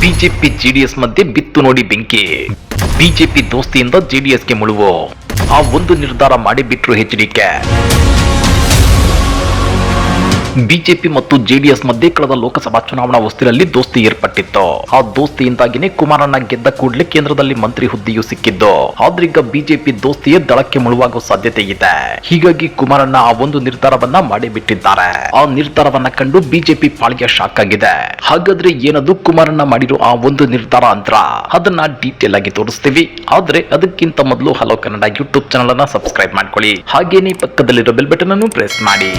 BJP JDS ಮಧ್ಯೆ ಬಿತ್ತು ನೋಡಿ ಬೆಂಕಿ. ಬಿಜೆಪಿ ದೋಸ್ತಿಯಿಂದ ಜೆಡಿಎಸ್ಗೆ ಮುಳುವು? ಆ ಒಂದು ನಿರ್ಧಾರ ಮಾಡಿಬಿಟ್ರು ಎಚ್ಡಿಕೆ ಬಿಜೆಪಿ ಮತ್ತು ಜೆಡಿಎಸ್ ಮಧ್ಯೆ ಕಳೆದ ಲೋಕಸಭಾ ಚುನಾವಣಾ ಹೊಸ್ತಿಲಲ್ಲಿ ದೋಸ್ತಿ ಏರ್ಪಟ್ಟಿತ್ತು. ಆ ದೋಸ್ತಿಯಿಂದಾಗಿನೇ ಕುಮಾರಣ್ಣ ಗೆದ್ದ ಕೂಡಲೇ ಕೇಂದ್ರದಲ್ಲಿ ಮಂತ್ರಿ ಹುದ್ದೆಯೂ ಸಿಕ್ಕಿದ್ದು. ಆದ್ರೀಗ ಬಿಜೆಪಿ ದೋಸ್ತಿಯೇ ದಳಕ್ಕೆ ಮುಳುವಾಗುವ ಸಾಧ್ಯತೆ ಇದೆ. ಹೀಗಾಗಿ ಕುಮಾರಣ್ಣ ಆ ಒಂದು ನಿರ್ಧಾರವನ್ನ ಮಾಡಿಬಿಟ್ಟಿದ್ದಾರೆ. ಆ ನಿರ್ಧಾರವನ್ನ ಕಂಡು ಬಿಜೆಪಿ ಪಾಳಿಗೆ ಶಾಕ್ ಆಗಿದೆ. ಹಾಗಾದ್ರೆ ಏನದು ಕುಮಾರಣ್ಣ ಮಾಡಿರೋ ಆ ಒಂದು ನಿರ್ಧಾರ ಅಂತ ಅದನ್ನ ಡೀಟೇಲ್ ಆಗಿ ತೋರಿಸ್ತೀವಿ. ಆದ್ರೆ ಅದಕ್ಕಿಂತ ಮೊದಲು ಹಲೋ ಕನ್ನಡ ಯೂಟ್ಯೂಬ್ ಚಾನಲ್ ಅನ್ನ ಸಬ್ಸ್ಕ್ರೈಬ್ ಮಾಡ್ಕೊಳ್ಳಿ. ಹಾಗೇನೇ ಪಕ್ಕದಲ್ಲಿರೋ ಬೆಲ್ ಬಟನ್ ಅನ್ನು ಪ್ರೆಸ್ ಮಾಡಿ.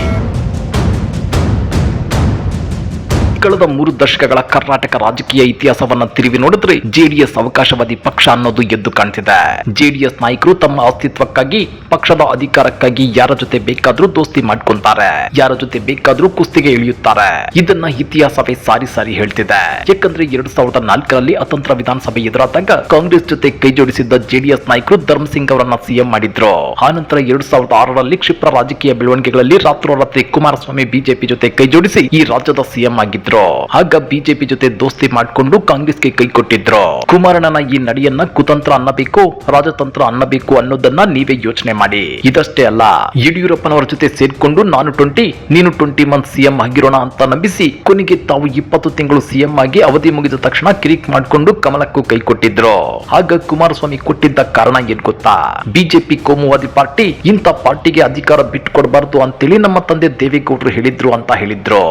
ಕಳೆದ ಮೂರು ದಶಕಗಳ ಕರ್ನಾಟಕ ರಾಜಕೀಯ ಇತಿಹಾಸವನ್ನ ತಿರುವಿ ನೋಡಿದ್ರೆ ಜೆಡಿಎಸ್ ಅವಕಾಶವಾದಿ ಪಕ್ಷ ಅನ್ನೋದು ಎದ್ದು ಕಾಣ್ತಿದೆ. ಜೆಡಿಎಸ್ ನಾಯಕರು ತಮ್ಮ ಅಸ್ತಿತ್ವಕ್ಕಾಗಿ, ಪಕ್ಷದ ಅಧಿಕಾರಕ್ಕಾಗಿ ಯಾರ ಜೊತೆ ಬೇಕಾದ್ರೂ ದೋಸ್ತಿ ಮಾಡ್ಕೊಂತಾರೆ, ಯಾರ ಜೊತೆ ಬೇಕಾದ್ರೂ ಕುಸ್ತಿಗೆ ಇಳಿಯುತ್ತಾರೆ. ಇದನ್ನ ಇತಿಹಾಸವೇ ಸಾರಿ ಸಾರಿ ಹೇಳ್ತಿದೆ. ಯಾಕಂದ್ರೆ ಎರಡ್ ಸಾವಿರದ ನಾಲ್ಕರಲ್ಲಿ ಅತಂತ್ರ ವಿಧಾನಸಭೆ ಎದುರಾದಾಗ ಕಾಂಗ್ರೆಸ್ ಜೊತೆ ಕೈ ಜೋಡಿಸಿದ್ದ ಜೆಡಿಎಸ್ ನಾಯಕರು ಧರ್ಮಸಿಂಗ್ ಅವರನ್ನ ಸಿಎಂ ಮಾಡಿದ್ರು. ಆನಂತರ ಎರಡ್ ಸಾವಿರದ ಆರರಲ್ಲಿ ಕ್ಷಿಪ್ರ ರಾಜಕೀಯ ಬೆಳವಣಿಗೆಗಳಲ್ಲಿ ರಾತ್ರೋರಾತ್ರಿ ಕುಮಾರಸ್ವಾಮಿ ಬಿಜೆಪಿ ಜೊತೆ ಕೈ ಜೋಡಿಸಿ ಈ ರಾಜ್ಯದ ಸಿಎಂ ಆಗಿದ್ರು. ಆಗ ಬಿಜೆಪಿ ಜೊತೆ ದೋಸ್ತಿ ಮಾಡಿಕೊಂಡು ಕಾಂಗ್ರೆಸ್ಗೆ ಕೈ ಕೊಟ್ಟಿದ್ರು. ಕುಮಾರಣ್ಣನ ಈ ನಡೆಯನ್ನ ಕುತಂತ್ರ ಅನ್ನಬೇಕು, ರಾಜತಂತ್ರ ಅನ್ನಬೇಕು ಅನ್ನೋದನ್ನ ನೀವೇ ಯೋಚನೆ ಮಾಡಿ. ಇದಷ್ಟೇ ಅಲ್ಲ, ಯಡಿಯೂರಪ್ಪನವರ ಜೊತೆ ಸೇರ್ಕೊಂಡು ನಾನು ಟ್ವೆಂಟಿ ನೀನು ಟ್ವೆಂಟಿ ಮಂತ್ ಸಿಎಂ ಆಗಿರೋಣ ಅಂತ ನಂಬಿಸಿ, ಕೊನೆಗೆ ತಾವು ಇಪ್ಪತ್ತು ತಿಂಗಳು ಸಿಎಂ ಆಗಿ ಅವಧಿ ಮುಗಿದ ತಕ್ಷಣ ಕಿರಿಕ್ ಮಾಡಿಕೊಂಡು ಕಮಲಕ್ಕೂ ಕೈ ಕೊಟ್ಟಿದ್ರು. ಆಗ ಕುಮಾರಸ್ವಾಮಿ ಕೊಟ್ಟಿದ್ದ ಕಾರಣ ಏನ್ ಗೊತ್ತಾ? ಬಿಜೆಪಿ ಕೋಮುವಾದಿ ಪಾರ್ಟಿ ಇಂಥ ಪಾರ್ಟಿಗೆ ಅಧಿಕಾರ ಬಿಟ್ಟು ಬಿಟ್ಕೊಡ್ಬಾರ್ದು ಅಂತೇಳಿ ನಮ್ಮ ತಂದೆ ದೇವೇಗೌಡರು ಹೇಳಿದ್ರು ಅಂತ ಹೇಳಿದ್ರು.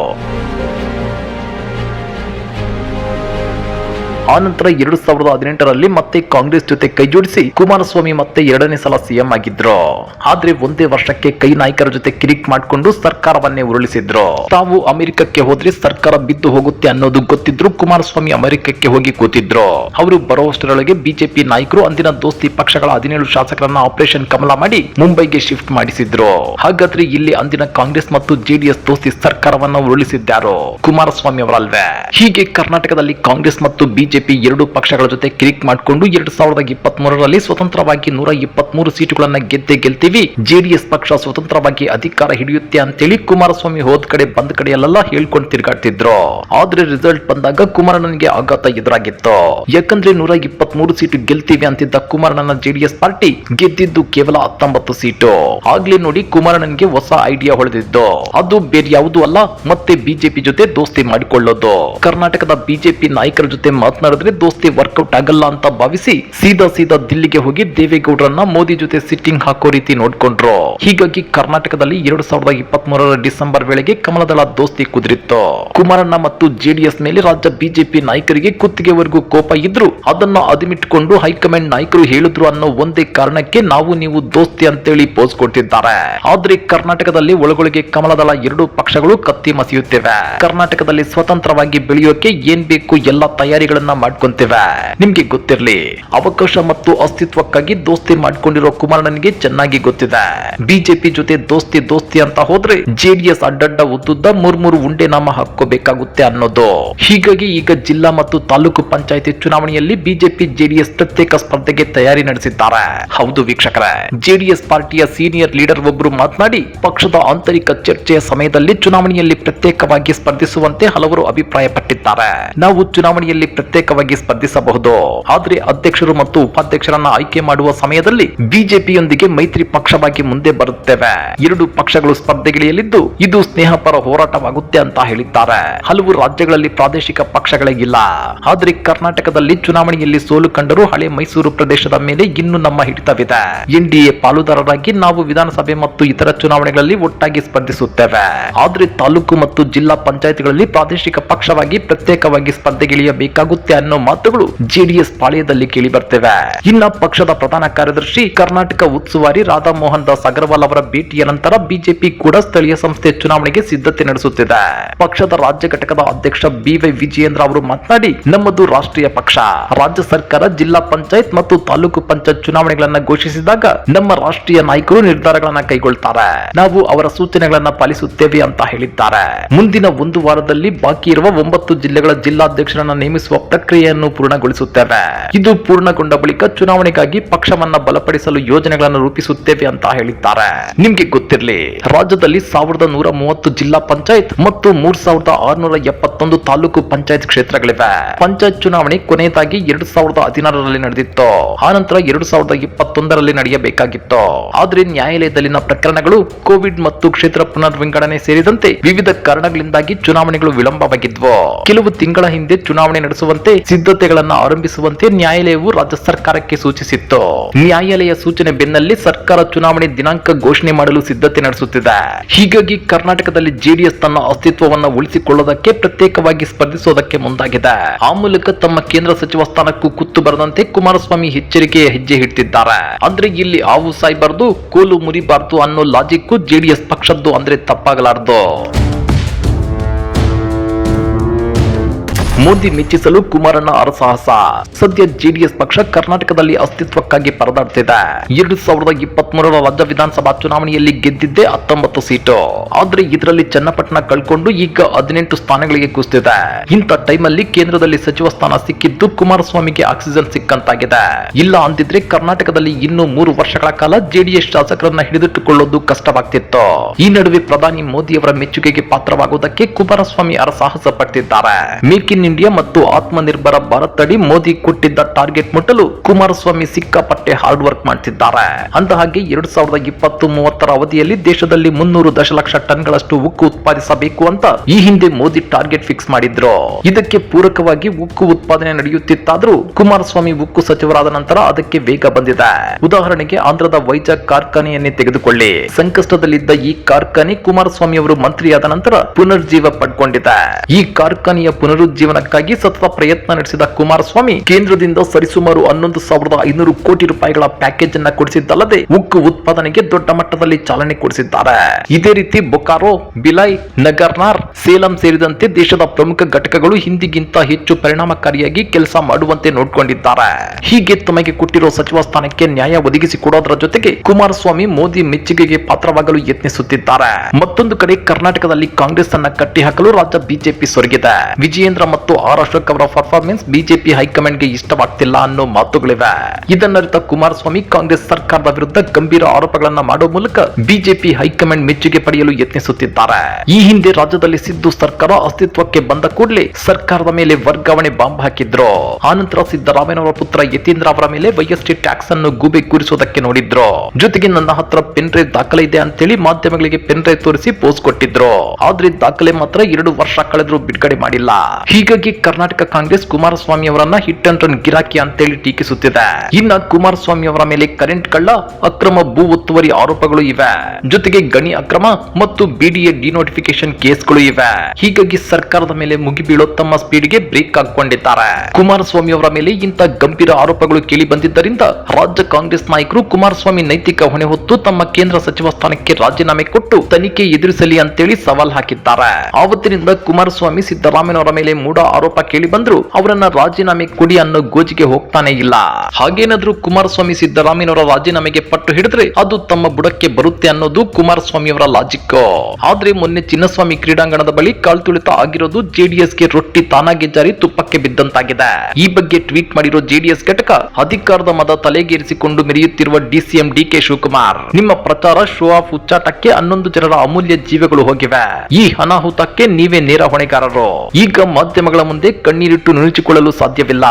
ಆನಂತರ ಎರಡು ಸಾವಿರದ ಹದಿನೆಂಟರಲ್ಲಿ ಮತ್ತೆ ಕಾಂಗ್ರೆಸ್ ಜೊತೆ ಕೈಜೋಡಿಸಿ ಕುಮಾರಸ್ವಾಮಿ ಮತ್ತೆ ಎರಡನೇ ಸಲ ಸಿಎಂ ಆಗಿದ್ರು. ಆದ್ರೆ ಒಂದೇ ವರ್ಷಕ್ಕೆ ಕೈ ನಾಯಕರ ಜೊತೆ ಕಿರಿಕ್ ಮಾಡಿಕೊಂಡು ಸರ್ಕಾರವನ್ನೇ ಉರುಳಿಸಿದ್ರು. ತಾವು ಅಮೆರಿಕಕ್ಕೆ ಹೋದ್ರೆ ಸರ್ಕಾರ ಬಿದ್ದು ಹೋಗುತ್ತೆ ಅನ್ನೋದು ಗೊತ್ತಿದ್ರು ಕುಮಾರಸ್ವಾಮಿ ಅಮೆರಿಕಕ್ಕೆ ಹೋಗಿ ಕೂತಿದ್ರು. ಅವರು ಬರುವಷ್ಟರೊಳಗೆ ಬಿಜೆಪಿ ನಾಯಕರು ಅಂದಿನ ದೋಸ್ತಿ ಪಕ್ಷಗಳ ಹದಿನೇಳು ಶಾಸಕರನ್ನ ಆಪರೇಷನ್ ಕಮಲ ಮಾಡಿ ಮುಂಬೈಗೆ ಶಿಫ್ಟ್ ಮಾಡಿಸಿದ್ರು. ಹಾಗಾದ್ರೆ ಇಲ್ಲಿ ಅಂದಿನ ಕಾಂಗ್ರೆಸ್ ಮತ್ತು ಜೆಡಿಎಸ್ ದೋಸ್ತಿ ಸರ್ಕಾರವನ್ನ ಉರುಳಿಸಿದ್ದಾರೋ ಕುಮಾರಸ್ವಾಮಿ ಅವರಲ್ವೇ? ಹೀಗೆ ಕರ್ನಾಟಕದಲ್ಲಿ ಕಾಂಗ್ರೆಸ್ ಮತ್ತು ಬಿಜೆಪಿ ಎರಡು ಪಕ್ಷಗಳ ಜೊತೆ ಕ್ಲಿಕ್ ಮಾಡಿಕೊಂಡು ಎರಡು ಸಾವಿರದ ಇಪ್ಪತ್ಮೂರರಲ್ಲಿ ಸ್ವತಂತ್ರವಾಗಿ ನೂರ ಇಪ್ಪತ್ಮೂರು ಸೀಟುಗಳನ್ನ ಗೆದ್ದೆ ಗೆಲ್ತೀವಿ. ಜೆಡಿಎಸ್ ಪಕ್ಷ ಸ್ವತಂತ್ರವಾಗಿ ಅಧಿಕಾರ ಹಿಡಿಯುತ್ತೆ ಅಂತೇಳಿ ಕುಮಾರಸ್ವಾಮಿ ಹೋದ ಕಡೆ ಬಂದ್ ಕಡೆಯಲ್ಲೆಲ್ಲ ಹೇಳ್ಕೊಂಡು ತಿರುಗಾಡ್ತಿದ್ರು. ಆದ್ರೆ ರಿಸಲ್ಟ್ ಬಂದಾಗ ಕುಮಾರಣ್ಣನಿಗೆ ಆಘಾತ ಎದುರಾಗಿತ್ತು. ಯಾಕಂದ್ರೆ ನೂರ ಇಪ್ಪತ್ಮೂರು ಸೀಟು ಗೆಲ್ತೀವಿ ಅಂತಿದ್ದ ಕುಮಾರಣ್ಣನ ಜೆಡಿಎಸ್ ಪಾರ್ಟಿ ಗೆದ್ದಿದ್ದು ಕೇವಲ ಹತ್ತೊಂಬತ್ತು ಸೀಟು. ಆಗ್ಲೇ ನೋಡಿ ಕುಮಾರಣ್ಣನಿಗೆ ಹೊಸ ಐಡಿಯಾ ಹೊಳೆದಿದ್ದು. ಅದು ಬೇರೆ ಯಾವುದೂ ಅಲ್ಲ, ಮತ್ತೆ ಬಿಜೆಪಿ ಜೊತೆ ದೋಸ್ತಿ ಮಾಡಿಕೊಳ್ಳೋದು. ಕರ್ನಾಟಕದ ಬಿಜೆಪಿ ನಾಯಕರ ಜೊತೆ ಮಾತನಾಡಿದ್ರೆ ದೋಸ್ತಿ ವರ್ಕೌಟ್ ಆಗಲ್ಲ ಅಂತ ಭಾವಿಸಿ ಸೀದಾ ಸೀದಾ ದಿಲ್ಲಿಗೆ ಹೋಗಿ ದೇವೇಗೌಡರನ್ನ ಮೋದಿ ಜೊತೆ ಸಿಟ್ಟಿಂಗ್ ಹಾಕೋ ರೀತಿ ನೋಡ್ಕೊಂಡ್ರು. ಹೀಗಾಗಿ ಕರ್ನಾಟಕದಲ್ಲಿ ಎರಡು ಸಾವಿರದ ಇಪ್ಪತ್ತ್ ಮೂರರ ಡಿಸೆಂಬರ್ ವೇಳೆಗೆ ಕಮಲದಳ ದೋಸ್ತಿ ಕುದುರಿತ್ತು. ಕುಮಾರಣ್ಣ ಮತ್ತು ಜೆಡಿಎಸ್ ಮೇಲೆ ರಾಜ್ಯ ಬಿಜೆಪಿ ನಾಯಕರಿಗೆ ಕುತ್ತಿಗೆವರೆಗೂ ಕೋಪ ಇದ್ರು ಅದನ್ನ ಅದಿಮಿಟ್ಕೊಂಡು ಹೈಕಮಾಂಡ್ ನಾಯಕರು ಹೇಳಿದ್ರು ಅನ್ನೋ ಒಂದೇ ಕಾರಣಕ್ಕೆ ನಾವು ನೀವು ದೋಸ್ತಿ ಅಂತೇಳಿ ಪೋಸ್ ಕೊಟ್ಟಿದ್ದಾರೆ. ಆದ್ರೆ ಕರ್ನಾಟಕದಲ್ಲಿ ಒಳಗೊಳಗೆ ಕಮಲದಳ ಎರಡು ಪಕ್ಷಗಳು ಕತ್ತಿ ಮಸಿಯುತ್ತಿವೆ. ಕರ್ನಾಟಕದಲ್ಲಿ ಸ್ವತಂತ್ರವಾಗಿ ಬೆಳೆಯೋಕೆ ಏನ್ ಬೇಕು ಎಲ್ಲ ತಯಾರಿಗಳನ್ನ ಮಾಡ್ಕೊಂತೇವೆ. ನಿಮ್ಗೆ ಗೊತ್ತಿರ್ಲಿ, ಅವಕಾಶ ಮತ್ತು ಅಸ್ತಿತ್ವಕ್ಕಾಗಿ ದೋಸ್ತಿ ಮಾಡ್ಕೊಂಡಿರೋ ಕುಮಾರಣ್ಣನಿಗೆ ಚೆನ್ನಾಗಿ ಗೊತ್ತಿದೆ. ಬಿಜೆಪಿ ಜೊತೆ ದೋಸ್ತಿ ದೋಸ್ತಿ ಅಂತ ಹೋದ್ರೆ ಜೆಡಿಎಸ್ ಅಡ್ಡಡ್ಡ ಉದ್ದುದ್ದ ಮೂರ್ ಮೂರು ಉಂಡೆ ನಾಮ ಹಾಕೋಬೇಕಾಗುತ್ತೆ ಅನ್ನೋದು. ಹೀಗಾಗಿ ಈಗ ಜಿಲ್ಲಾ ಮತ್ತು ತಾಲೂಕು ಪಂಚಾಯತಿ ಚುನಾವಣೆಯಲ್ಲಿ ಬಿಜೆಪಿ ಜೆಡಿಎಸ್ ಪ್ರತ್ಯೇಕ ಸ್ಪರ್ಧೆಗೆ ತಯಾರಿ ನಡೆಸಿದ್ದಾರೆ. ಹೌದು ವೀಕ್ಷಕರೇ ಜೆಡಿಎಸ್ ಪಾರ್ಟಿಯ ಸೀನಿಯರ್ ಲೀಡರ್ ಒಬ್ಬರು ಮಾತನಾಡಿ, ಪಕ್ಷದ ಆಂತರಿಕ ಚರ್ಚೆಯ ಸಮಯದಲ್ಲಿ ಚುನಾವಣೆಯಲ್ಲಿ ಪ್ರತ್ಯೇಕವಾಗಿ ಸ್ಪರ್ಧಿಸುವಂತೆ ಹಲವರು ಅಭಿಪ್ರಾಯಪಟ್ಟಿದ್ದಾರೆ. ನಾವು ಚುನಾವಣೆಯಲ್ಲಿ ಪ್ರತ್ಯೇಕವಾಗಿ ಸ್ಪರ್ಧಿಸಬಹುದು. ಆದ್ರೆ ಅಧ್ಯಕ್ಷರು ಮತ್ತು ಉಪಾಧ್ಯಕ್ಷರನ್ನ ಆಯ್ಕೆ ಮಾಡುವ ಸಮಯದಲ್ಲಿ ಬಿಜೆಪಿಯೊಂದಿಗೆ ಮೈತ್ರಿ ಪಕ್ಷವಾಗಿ ಮುಂದೆ ಬರುತ್ತೇವೆ. ಎರಡು ಪಕ್ಷಗಳು ಸ್ಪರ್ಧೆಗಿಳಿಯಲಿದ್ದು ಇದು ಸ್ನೇಹಪರ ಹೋರಾಟವಾಗುತ್ತೆ ಅಂತ ಹೇಳಿದ್ದಾರೆ. ಹಲವು ರಾಜ್ಯಗಳಲ್ಲಿ ಪ್ರಾದೇಶಿಕ ಪಕ್ಷಗಳೇ ಇಲ್ಲ ಆದ್ರೆ ಕರ್ನಾಟಕದಲ್ಲಿ ಚುನಾವಣೆಯಲ್ಲಿ ಸೋಲು ಕಂಡರೂ ಹಳೆ ಮೈಸೂರು ಪ್ರದೇಶದ ಮೇಲೆ ಇನ್ನು ನಮ್ಮ ಹಿಡಿತವಿದೆ. ಎನ್ಡಿಎ ಪಾಲುದಾರರಾಗಿ ನಾವು ವಿಧಾನಸಭೆ ಮತ್ತು ಇತರ ಚುನಾವಣೆಗಳಲ್ಲಿ ಒಟ್ಟಾಗಿ ಸ್ಪರ್ಧಿಸುತ್ತೇವೆ. ಆದ್ರೆ ತಾಲೂಕು ಮತ್ತು ಜಿಲ್ಲಾ ಪಂಚಾಯತ್ಗಳಲ್ಲಿ ಪ್ರಾದೇಶಿಕ ಪಕ್ಷವಾಗಿ ಪ್ರತ್ಯೇಕವಾಗಿ ಸ್ಪರ್ಧೆಗಿಳಿಯಬೇಕಾಗುತ್ತೆ. ಅನ್ನೋ ಮಾತುಗಳು ಜೆಡಿಎಸ್ ಪಾಳ್ಯದಲ್ಲಿ ಕೇಳಿ ಬರ್ತೇವೆ. ಇನ್ನ ಪಕ್ಷದ ಪ್ರಧಾನ ಕಾರ್ಯದರ್ಶಿ ಕರ್ನಾಟಕ ಉಸ್ತುವಾರಿ ರಾಧಾ ಮೋಹನ್ ದಾಸ್ ಅಗರ್ವಾಲ್ ಅವರ ಭೇಟಿಯ ನಂತರ ಬಿಜೆಪಿ ಕೂಡ ಸ್ಥಳೀಯ ಸಂಸ್ಥೆ ಚುನಾವಣೆಗೆ ಸಿದ್ಧತೆ ನಡೆಸುತ್ತಿದೆ. ಪಕ್ಷದ ರಾಜ್ಯ ಘಟಕದ ಅಧ್ಯಕ್ಷ ಬಿವೈ ವಿಜಯೇಂದ್ರ ಅವರು ಮಾತನಾಡಿ, ನಮ್ಮದು ರಾಷ್ಟ್ರೀಯ ಪಕ್ಷ. ರಾಜ್ಯ ಸರ್ಕಾರ, ಜಿಲ್ಲಾ ಪಂಚಾಯತ್ ಮತ್ತು ತಾಲೂಕು ಪಂಚಾಯತ್ ಚುನಾವಣೆಗಳನ್ನ ಘೋಷಿಸಿದಾಗ ನಮ್ಮ ರಾಷ್ಟ್ರೀಯ ನಾಯಕರು ನಿರ್ಧಾರಗಳನ್ನ ಕೈಗೊಳ್ತಾರೆ. ನಾವು ಅವರ ಸೂಚನೆಗಳನ್ನ ಪಾಲಿಸುತ್ತೇವೆ ಅಂತ ಹೇಳಿದ್ದಾರೆ. ಮುಂದಿನ ಒಂದು ವಾರದಲ್ಲಿ ಬಾಕಿ ಇರುವ ಒಂಬತ್ತು ಜಿಲ್ಲೆಗಳ ಜಿಲ್ಲಾಧ್ಯಕ್ಷರನ್ನ ನೇಮಿಸುವ ಪ್ರಕ್ರಿಯೆಯನ್ನು ಪೂರ್ಣಗೊಳಿಸುತ್ತೇವೆ. ಇದು ಪೂರ್ಣಗೊಂಡ ಬಳಿಕ ಚುನಾವಣೆಗಾಗಿ ಪಕ್ಷವನ್ನ ಬಲಪಡಿಸಲು ಯೋಜನೆಗಳನ್ನು ರೂಪಿಸುತ್ತೇವೆ ಅಂತ ಹೇಳಿದ್ದಾರೆ. ನಿಮ್ಗೆ ಗೊತ್ತಿರಲಿ, ರಾಜ್ಯದಲ್ಲಿ ಸಾವಿರದ ನೂರ ಮೂವತ್ತು ಜಿಲ್ಲಾ ಪಂಚಾಯತ್ ಮತ್ತು ಮೂರ್ ಸಾವಿರದ ಆರುನೂರ ಎಪ್ಪತ್ತೊಂದು ತಾಲೂಕು ಪಂಚಾಯತ್ ಕ್ಷೇತ್ರಗಳಿವೆ. ಪಂಚಾಯತ್ ಚುನಾವಣೆ ಕೊನೆಯದಾಗಿ ಎರಡ್ ಸಾವಿರದ ಹದಿನಾರರಲ್ಲಿ ನಡೆದಿತ್ತು. ಆನಂತರ ಎರಡ್ ಸಾವಿರದ ಇಪ್ಪತ್ತೊಂದರಲ್ಲಿ ನಡೆಯಬೇಕಾಗಿತ್ತು. ಆದ್ರೆ ನ್ಯಾಯಾಲಯದಲ್ಲಿನ ಪ್ರಕರಣಗಳು ಕೋವಿಡ್ ಮತ್ತು ಕ್ಷೇತ್ರ ಪುನರ್ವಿಂಗಡಣೆ ಸೇರಿದಂತೆ ವಿವಿಧ ಕಾರಣಗಳಿಂದಾಗಿ ಚುನಾವಣೆಗಳು ವಿಳಂಬವಾಗಿದ್ವು. ಕೆಲವು ತಿಂಗಳ ಹಿಂದೆ ಚುನಾವಣೆ ನಡೆಸುವಂತೆ ಸಿದ್ಧತೆಗಳನ್ನು ಆರಂಭಿಸುವಂತೆ ನ್ಯಾಯಾಲಯವು ರಾಜ್ಯ ಸರ್ಕಾರಕ್ಕೆ ಸೂಚಿಸಿತ್ತು. ನ್ಯಾಯಾಲಯ ಸೂಚನೆ ಬೆನ್ನಲ್ಲೇ ಸರ್ಕಾರ ಚುನಾವಣೆ ದಿನಾಂಕ ಘೋಷಣೆ ಮಾಡಲು ಸಿದ್ಧತೆ ನಡೆಸುತ್ತಿದೆ. ಹೀಗಾಗಿ ಕರ್ನಾಟಕದಲ್ಲಿ ಜೆಡಿಎಸ್ ತನ್ನ ಅಸ್ತಿತ್ವವನ್ನು ಉಳಿಸಿಕೊಳ್ಳುವುದಕ್ಕೆ ಪ್ರತ್ಯೇಕವಾಗಿ ಸ್ಪರ್ಧಿಸೋದಕ್ಕೆ ಮುಂದಾಗಿದೆ. ಆ ಮೂಲಕ ತಮ್ಮ ಕೇಂದ್ರ ಸಚಿವ ಸ್ಥಾನಕ್ಕೂ ಕುತ್ತು ಬರದಂತೆ ಕುಮಾರಸ್ವಾಮಿ ಎಚ್ಚರಿಕೆಯ ಹೆಜ್ಜೆ ಇಟ್ಟಿದ್ದಾರೆ. ಅಂದ್ರೆ ಇಲ್ಲಿ ಹಾವು ಸಾಯ್ಬಾರ್ದು, ಕೋಲು ಮುರಿಬಾರ್ದು ಅನ್ನೋ ಲಾಜಿಕ್ ಜೆಡಿಎಸ್ ಪಕ್ಷದ್ದು ಅಂದ್ರೆ ತಪ್ಪಾಗಲಾರದು. ಮೋದಿ ಮೆಚ್ಚಿಸಲು ಕುಮಾರಣ್ಣ ಅರಸಾಹಸ. ಸದ್ಯ ಜೆಡಿಎಸ್ ಪಕ್ಷ ಕರ್ನಾಟಕದಲ್ಲಿ ಅಸ್ತಿತ್ವಕ್ಕಾಗಿ ಪರದಾಡ್ತಿದೆ. ಎರಡು ಸಾವಿರದ ಇಪ್ಪತ್ತ್ ಮೂರರ ರಾಜ್ಯ ವಿಧಾನಸಭಾ ಚುನಾವಣೆಯಲ್ಲಿ ಗೆದ್ದಿದ್ದೆ ಹತ್ತೊಂಬತ್ತು ಸೀಟು. ಆದ್ರೆ ಇದರಲ್ಲಿ ಚನ್ನಪಟ್ಟಣ ಕಳ್ಕೊಂಡು ಈಗ ಹದಿನೆಂಟು ಸ್ಥಾನಗಳಿಗೆ ಕುಸಿದಿದೆ ಇಂಥ ಟೈಮಲ್ಲಿ ಕೇಂದ್ರದಲ್ಲಿ ಸಚಿವ ಸ್ಥಾನ ಸಿಕ್ಕಿದ್ದು ಕುಮಾರಸ್ವಾಮಿಗೆ ಆಕ್ಸಿಜನ್ ಸಿಕ್ಕಂತಾಗಿದೆ. ಇಲ್ಲ ಅಂದಿದ್ರೆ ಕರ್ನಾಟಕದಲ್ಲಿ ಇನ್ನು ಮೂರು ವರ್ಷಗಳ ಕಾಲ ಜೆಡಿಎಸ್ ಶಾಸಕರನ್ನ ಹಿಡಿದಿಟ್ಟುಕೊಳ್ಳೋದು ಕಷ್ಟವಾಗ್ತಿತ್ತು. ಈ ನಡುವೆ ಪ್ರಧಾನಿ ಮೋದಿ ಅವರ ಮೆಚ್ಚುಗೆಗೆ ಪಾತ್ರವಾಗುವುದಕ್ಕೆ ಕುಮಾರಸ್ವಾಮಿ ಅರಸಾಹಸ ಪಟ್ಟಿದ್ದಾರೆ ಮೇಕ್ ಇನ್ ಇಂಡಿಯಾ ಮತ್ತು ಆತ್ಮನಿರ್ಭರ ಭಾರತ್ ಅಡಿ ಮೋದಿ ಕೊಟ್ಟಿದ್ದ ಟಾರ್ಗೆಟ್ ಮುಟ್ಟಲು ಕುಮಾರಸ್ವಾಮಿ ಸಿಕ್ಕಾಪಟ್ಟೆ ಹಾರ್ಡ್ ವರ್ಕ್ ಮಾಡ್ತಿದ್ದಾರೆ. ಅಂತ ಹಾಗೆ ಎರಡ್ ಸಾವಿರದ ಇಪ್ಪತ್ತು ಮೂವತ್ತರ ಅವಧಿಯಲ್ಲಿ ದೇಶದಲ್ಲಿ ಮುನ್ನೂರು ದಶಲಕ್ಷ ಟನ್ಗಳಷ್ಟು ಉಕ್ಕು ಉತ್ಪಾದಿಸಬೇಕು ಅಂತ ಈ ಹಿಂದೆ ಮೋದಿ ಟಾರ್ಗೆಟ್ ಫಿಕ್ಸ್ ಮಾಡಿದ್ರು. ಇದಕ್ಕೆ ಪೂರಕವಾಗಿ ಉಕ್ಕು ಉತ್ಪಾದನೆ ನಡೆಯುತ್ತಿತ್ತಾದ್ರೂ ಕುಮಾರಸ್ವಾಮಿ ಉಕ್ಕು ಸಚಿವರಾದ ನಂತರ ಅದಕ್ಕೆ ವೇಗ ಬಂದಿದೆ. ಉದಾಹರಣೆಗೆ ಆಂಧ್ರದ ವೈಜಾಗ್ ಕಾರ್ಖಾನೆಯನ್ನೇ ತೆಗೆದುಕೊಳ್ಳಿ. ಸಂಕಷ್ಟದಲ್ಲಿದ್ದ ಈ ಕಾರ್ಖಾನೆ ಕುಮಾರಸ್ವಾಮಿ ಅವರು ಮಂತ್ರಿಯಾದ ನಂತರ ಪುನರ್ಜೀವ ಪಡ್ಕೊಂಡಿದೆ. ಈ ಕಾರ್ಖಾನೆಯ ಪುನರುಜ್ಜೀವನಕ್ಕಾಗಿ ಸತತ ಪ್ರಯತ್ನ ನಡೆಸಿದ ಕುಮಾರಸ್ವಾಮಿ ಕೇಂದ್ರದಿಂದ ಸರಿಸುಮಾರು ಹನ್ನೊಂದು ಸಾವಿರದ ಐನೂರು ಕೋಟಿ ರೂಪಾಯಿಗಳ ಪ್ಯಾಕೇಜ್ ಅನ್ನ ಕೊಡಿಸಿದ್ದಲ್ಲದೆ ಉಕ್ಕು ಉತ್ಪಾದನೆಗೆ ದೊಡ್ಡ ಮಟ್ಟದಲ್ಲಿ ಚಾಲನೆ ಕೊಡಿಸಿದ್ದಾರೆ. ಇದೇ ರೀತಿ ಬೊಕಾರೋ, ಬಿಲೈ, ನಗರ್ನಾರ್, ಸೇಲಂ ಸೇರಿದಂತೆ ದೇಶದ ಪ್ರಮುಖ ಘಟಕಗಳು ಹಿಂದಿಗಿಂತ ಹೆಚ್ಚು ಪರಿಣಾಮಕಾರಿಯಾಗಿ ಕೆಲಸ ಮಾಡುವಂತೆ ನೋಡಿಕೊಂಡಿದ್ದಾರೆ. ಹೀಗೆ ತಮಗೆ ಕೊಟ್ಟಿರೋ ಸಚಿವ ಸ್ಥಾನಕ್ಕೆ ನ್ಯಾಯ ಒದಗಿಸಿ ಕೊಡೋದರ ಜೊತೆಗೆ ಕುಮಾರಸ್ವಾಮಿ ಮೋದಿ ಮೆಚ್ಚುಗೆಗೆ ಪಾತ್ರವಾಗಲು ಯತ್ನಿಸುತ್ತಿದ್ದಾರೆ. ಮತ್ತೊಂದು ಕಡೆ ಕರ್ನಾಟಕದಲ್ಲಿ ಕಾಂಗ್ರೆಸ್ ಅನ್ನ ಕಟ್ಟಿಹಾಕಲು ರಾಜ್ಯ ಬಿಜೆಪಿ ಸೊರಗಿದೆ. ವಿಜಯೇಂದ್ರ ಮತ್ತು ಆರ್ ಅಶೋಕ್ ಅವರ ಪರ್ಫಾರ್ಮೆನ್ಸ್ ಬಿಜೆಪಿ ಹೈಕಮಾಂಡ್ಗೆ ಇಷ್ಟವಾಗ್ತಿಲ್ಲ ಅನ್ನೋ ಮಾತುಗಳಿವೆ. ಇದನ್ನರಿತ ಕುಮಾರಸ್ವಾಮಿ ಕಾಂಗ್ರೆಸ್ ಸರ್ಕಾರದ ವಿರುದ್ಧ ಗಂಭೀರ ಆರೋಪಗಳನ್ನ ಮಾಡುವ ಮೂಲಕ ಬಿಜೆಪಿ ಹೈಕಮಾಂಡ್ ಮೆಚ್ಚುಗೆ ಪಡೆಯಲು ಯತ್ನಿಸುತ್ತಿದ್ದಾರೆ. ಈ ಹಿಂದೆ ರಾಜ್ಯದಲ್ಲಿ ಸಿದ್ದು ಸರ್ಕಾರ ಅಸ್ತಿತ್ವಕ್ಕೆ ಬಂದ ಕೂಡಲೇ ಸರ್ಕಾರದ ಮೇಲೆ ವರ್ಗಾವಣೆ ಬಾಂಬ್ ಹಾಕಿದ್ರು. ಆನಂತರ ಸಿದ್ದರಾಮಯ್ಯನವರ ಪುತ್ರ ಯತೀಂದ್ರ ಅವರ ಮೇಲೆ ವೈಎಸ್ಟಿ ಟ್ಯಾಕ್ಸ್ ಅನ್ನು ಗೂಬೆ ಕೂರಿಸುವುದಕ್ಕೆ ನೋಡಿದ್ರು. ಜೊತೆಗೆ ನನ್ನ ಹತ್ರ ಪೆನ್ ದಾಖಲೆ ಇದೆ ಅಂತೇಳಿ ಮಾಧ್ಯಮಗಳಿಗೆ ಪೆನ್ ತೋರಿಸಿ ಪೋಸ್ಟ್ ಕೊಟ್ಟಿದ್ರು. ಆದ್ರೆ ದಾಖಲೆ ಮಾತ್ರ ಎರಡು ವರ್ಷ ಕಳೆದ್ರು ಬಿಡುಗಡೆ ಮಾಡಿಲ್ಲ. ಹೀಗಾಗಿ ಕರ್ನಾಟಕ ಕಾಂಗ್ರೆಸ್ ಕುಮಾರಸ್ವಾಮಿ ಅವರನ್ನ ಹಿಟ್ ಅಂಡ್ ರನ್ ಗಿರಾಕಿ ಅಂತೇಳಿ ಟೀಕಿಸುತ್ತಿದೆ. ಇನ್ನ ಕುಮಾರಸ್ವಾಮಿ ಅವರ ಮೇಲೆ ಕರೆಂಟ್ ಕಳ್ಳ ಅಕ್ರಮ ಭೂ ಒತ್ತುವರಿ ಆರೋಪಗಳು ಇವೆ. ಜೊತೆಗೆ ಗಣಿ ಅಕ್ರಮ ಮತ್ತು ಬಿಡಿಎ ಡಿನೋಟಿಫಿಕೇಶನ್ ಕೇಸ್ಗಳು ಇವೆ. ಹೀಗಾಗಿ ಸರ್ಕಾರದ ಮೇಲೆ ಮುಗಿಬೀಳೋ ತಮ್ಮ ಸ್ಪೀಡ್ಗೆ ಬ್ರೇಕ್ ಹಾಕೊಂಡಿದ್ದಾರೆ ಕುಮಾರಸ್ವಾಮಿ ಅವರ ಮೇಲೆ ಇಂಥ ಗಂಭೀರ ಆರೋಪಗಳು ಕೇಳಿ ಬಂದಿದ್ದರಿಂದ ರಾಜ್ಯ ಕಾಂಗ್ರೆಸ್ ನಾಯಕರು ಕುಮಾರಸ್ವಾಮಿ ನೈತಿಕ ಹೊಣೆ ಹೊತ್ತು ತಮ್ಮ ಕೇಂದ್ರ ಸಚಿವ ಸ್ಥಾನಕ್ಕೆ ರಾಜೀನಾಮೆ ಕೊಟ್ಟು ತನಿಖೆ ಎದುರಿಸಲಿ ಅಂತೇಳಿ ಸವಾಲ್ ಹಾಕಿದ್ದಾರೆ. ಆವತ್ತಿನಿಂದ ಕುಮಾರಸ್ವಾಮಿ ಸಿದ್ದರಾಮಯ್ಯನವರ ಮೇಲೆ ಮೂಢ ಆರೋಪ ಕೇಳಿ ಬಂದ್ರು, ಅವರನ್ನ ರಾಜೀನಾಮೆ ಕೊಡಿ ಅನ್ನೋ ಗೋಜಿಗೆ ಹೋಗ್ತಾನೆ ಇಲ್ಲ. ಹಾಗೇನಾದ್ರೂ ಕುಮಾರಸ್ವಾಮಿ ಸಿದ್ದರಾಮಯ್ಯನವರ ರಾಜೀನಾಮೆಗೆ ಪಟ್ಟು ಹಿಡಿದ್ರೆ ಅದು ತಮ್ಮ ಬುಡಕ್ಕೆ ಬರುತ್ತೆ ಅನ್ನೋದು ಕುಮಾರಸ್ವಾಮಿ ಅವರ ಲಾಜಿಕ್ ಆದ್ರೆ ಮೊನ್ನೆ ಚಿನ್ನಸ್ವಾಮಿ ಕ್ರೀಡಾಂಗಣದ ಬಳಿ ಕಾಲ್ತುಳಿತ ಆಗಿರೋದು ಜೆಡಿಎಸ್ಗೆ ರೊಟ್ಟಿ ತಾನಾಗೆ ಜಾರಿ ತುಪ್ಪಕ್ಕೆ ಬಿದ್ದಂತಾಗಿದೆ. ಈ ಬಗ್ಗೆ ಟ್ವೀಟ್ ಮಾಡಿರೋ ಜೆಡಿಎಸ್ ಘಟಕ ಅಧಿಕಾರದ ಮದ ತಲೆಗೇರಿಸಿಕೊಂಡು ಮೆರೆಯುತ್ತಿರುವ ಡಿಸಿಎಂ ಡಿಕೆ ಶಿವಕುಮಾರ್. ನಿಮ್ಮ ಪ್ರಚಾರ ಶೋ ಆಫ್ ಉಚ್ಚಾಟಕ್ಕೆ ಹನ್ನೊಂದು ಜನರ ಅಮೂಲ್ಯ ಜೀವಗಳು ಹೋಗಿವೆ. ಈ ಅನಾಹುತಕ್ಕೆ ನೀವೇ ನೇರ ಹೊಣೆಗಾರರು. ಈಗ ಮಾಧ್ಯಮಗಳ ಮುಂದೆ ಕಣ್ಣೀರಿಟ್ಟು ನುಣುಚಿಕೊಳ್ಳಲು ಸಾಧ್ಯವಿಲ್ಲ.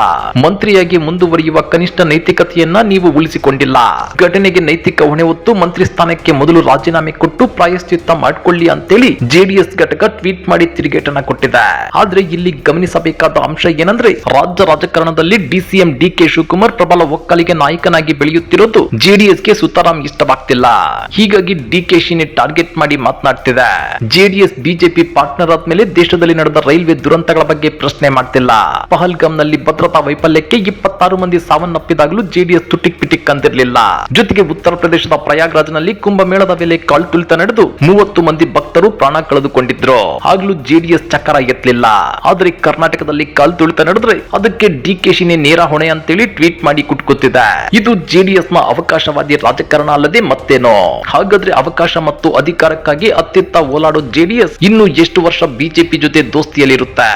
ಮಂತ್ರಿಯಾಗಿ ಮುಂದುವರಿಯುವ ಕನಿಷ್ಠ ನೈತಿಕತೆಯನ್ನ ನೀವು ಉಳಿಸಿಕೊಂಡಿಲ್ಲ. ಘಟನೆಗೆ ನೈತಿಕ ಹೊಣೆ ಹೊತ್ತು ಮಂತ್ರಿ ಸ್ಥಾನಕ್ಕೆ ಮೊದಲು ರಾಜೀನಾಮೆ ಕೊಟ್ಟು ಪ್ರಾಯಶ್ಚಿತ್ತ ಮಾಡಿಕೊಳ್ಳಿ ಅಂತೇಳಿ ಜೆಡಿಎಸ್ ಘಟಕ ಟ್ವೀಟ್ ಮಾಡಿ ತಿರುಗೇಟನ ಕೊಟ್ಟಿದೆ. ಆದ್ರೆ ಇಲ್ಲಿ ಗಮನಿಸಬೇಕಾದ ಅಂಶ ಏನಂದ್ರೆ ರಾಜ್ಯ ರಾಜಕಾರಣದಲ್ಲಿ ಡಿಸಿಎಂ ಡಿಕೆ ಶಿವಕುಮಾರ್ ಪ್ರಬಲ ಒಕ್ಕಲಿಗೆ ನಾಯಕನಾಗಿ ಬೆಳೆಯುತ್ತಿರೋದು ಜೆಡಿಎಸ್ಗೆ ಸುತಾರಾಮ್ ಇಷ್ಟವಾಗ್ತಿಲ್ಲ. ಹೀಗಾಗಿ ಡಿಕೆಶಿನಿ ಟಾರ್ಗೆಟ್ ಮಾಡಿ ಮಾತನಾಡ್ತಿದೆ. ಜೆಡಿಎಸ್, ಬಿಜೆಪಿ ಪಾರ್ಟ್ನರ್ ಆದ್ಮೇಲೆ ದೇಶದಲ್ಲಿ ನಡೆದ ರೈಲ್ವೆ ದುರಂತಗಳ ಬಗ್ಗೆ ಪ್ರಶ್ನೆ ಮಾಡ್ತಿಲ್ಲ. ಪಹಲ್ಗಾಮ್ನಲ್ಲಿ ಭದ್ರತಾ ವೈಫಲ್ಯಕ್ಕೆ ಇಪ್ಪತ್ತಾರು ಮಂದಿ ಸಾವನ್ನಪ್ಪಿದಾಗಲೂ ಜೆಡಿಎಸ್ ತುಟಿಕ್ ಪಿಟಿಕ್ ಅಂದಿರಲಿಲ್ಲ. ಜೊತೆಗೆ ಉತ್ತರ ಪ್ರದೇಶದ ಪ್ರಯಾಗ್ರಾಜ್ನಲ್ಲಿ ಕುಂಭಮೇಳದ ವೇಳೆ ಕಾಲ್ತುಳಿತ ನಡೆದು ಮೂವತ್ತು ಮಂದಿ ಭಕ್ತರು ಪ್ರಾಣ ಕಳೆದುಕೊಂಡಿದ್ರು. ಆಗ್ಲೂ ಜೆಡಿಎಸ್ ಚಕ್ರ ಎತ್ತಲಿಲ್ಲ. ಆದ್ರೆ ಕರ್ನಾಟಕದಲ್ಲಿ ಕಾಲ್ ತುಳಿತ ನಡೆದ್ರೆ ಅದಕ್ಕೆ ಡಿ ಡಿಕೆಶಿನೇ ನೇರ ಹೊಣೆ ಅಂತೇಳಿ ಟ್ವೀಟ್ ಮಾಡಿ ಕುಟ್ಕೊತಿದೆ ಇದು ಜೆಡಿಎಸ್ನ ಅವಕಾಶವಾದಿ ರಾಜಕಾರಣ ಅಲ್ಲದೆ ಮತ್ತೇನೋ. ಹಾಗಾದ್ರೆ ಅವಕಾಶ ಮತ್ತು ಅಧಿಕಾರಕ್ಕಾಗಿ ಅತ್ತಿತ್ತ ಓಲಾಡೋ ಜೆಡಿಎಸ್ ಇನ್ನು ಎಷ್ಟು ವರ್ಷ ಬಿಜೆಪಿ ಜೊತೆ ದೋಸ್ತಿಯಲ್ಲಿರುತ್ತೆ?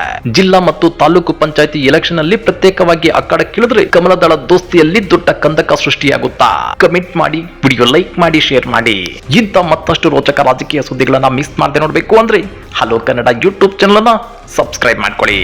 ಜಿಲ್ಲಾ ಮತ್ತು ತಾಲೂಕು ಪಂಚಾಯತಿ ಎಲೆಕ್ಷನ್ ಅಲ್ಲಿ ಪ್ರತ್ಯೇಕವಾಗಿ ಅಖಾಡಕ್ಕಿಳಿದ್ರೆ ಕಮಲದಳ ದೋಸ್ತಿಯಲ್ಲಿ ದೊಡ್ಡ ಕಂದಕ ಸೃಷ್ಟಿಯಾಗುತ್ತಾ. ಕಮೆಂಟ್ ಮಾಡಿ, ವಿಡಿಯೋ ಲೈಕ್ ಮಾಡಿ, ಶೇರ್ ಮಾಡಿ. ಇಂಥ ಮತ್ತಷ್ಟು ರೋಚಕ ರಾಜಕೀಯ ಸುದ್ದಿಗಳನ್ನ ಮಿಸ್ ಮಾಡದೆ ನೋಡಬೇಕು ಅಂದ್ರೆ ಹಲೋ ಕನ್ನಡ ಯೂಟ್ಯೂಬ್ ಚಾನಲ್ ಅನ್ನ ಸಬ್ಸ್ಕ್ರೈಬ್ ಮಾಡ್ಕೊಳ್ಳಿ.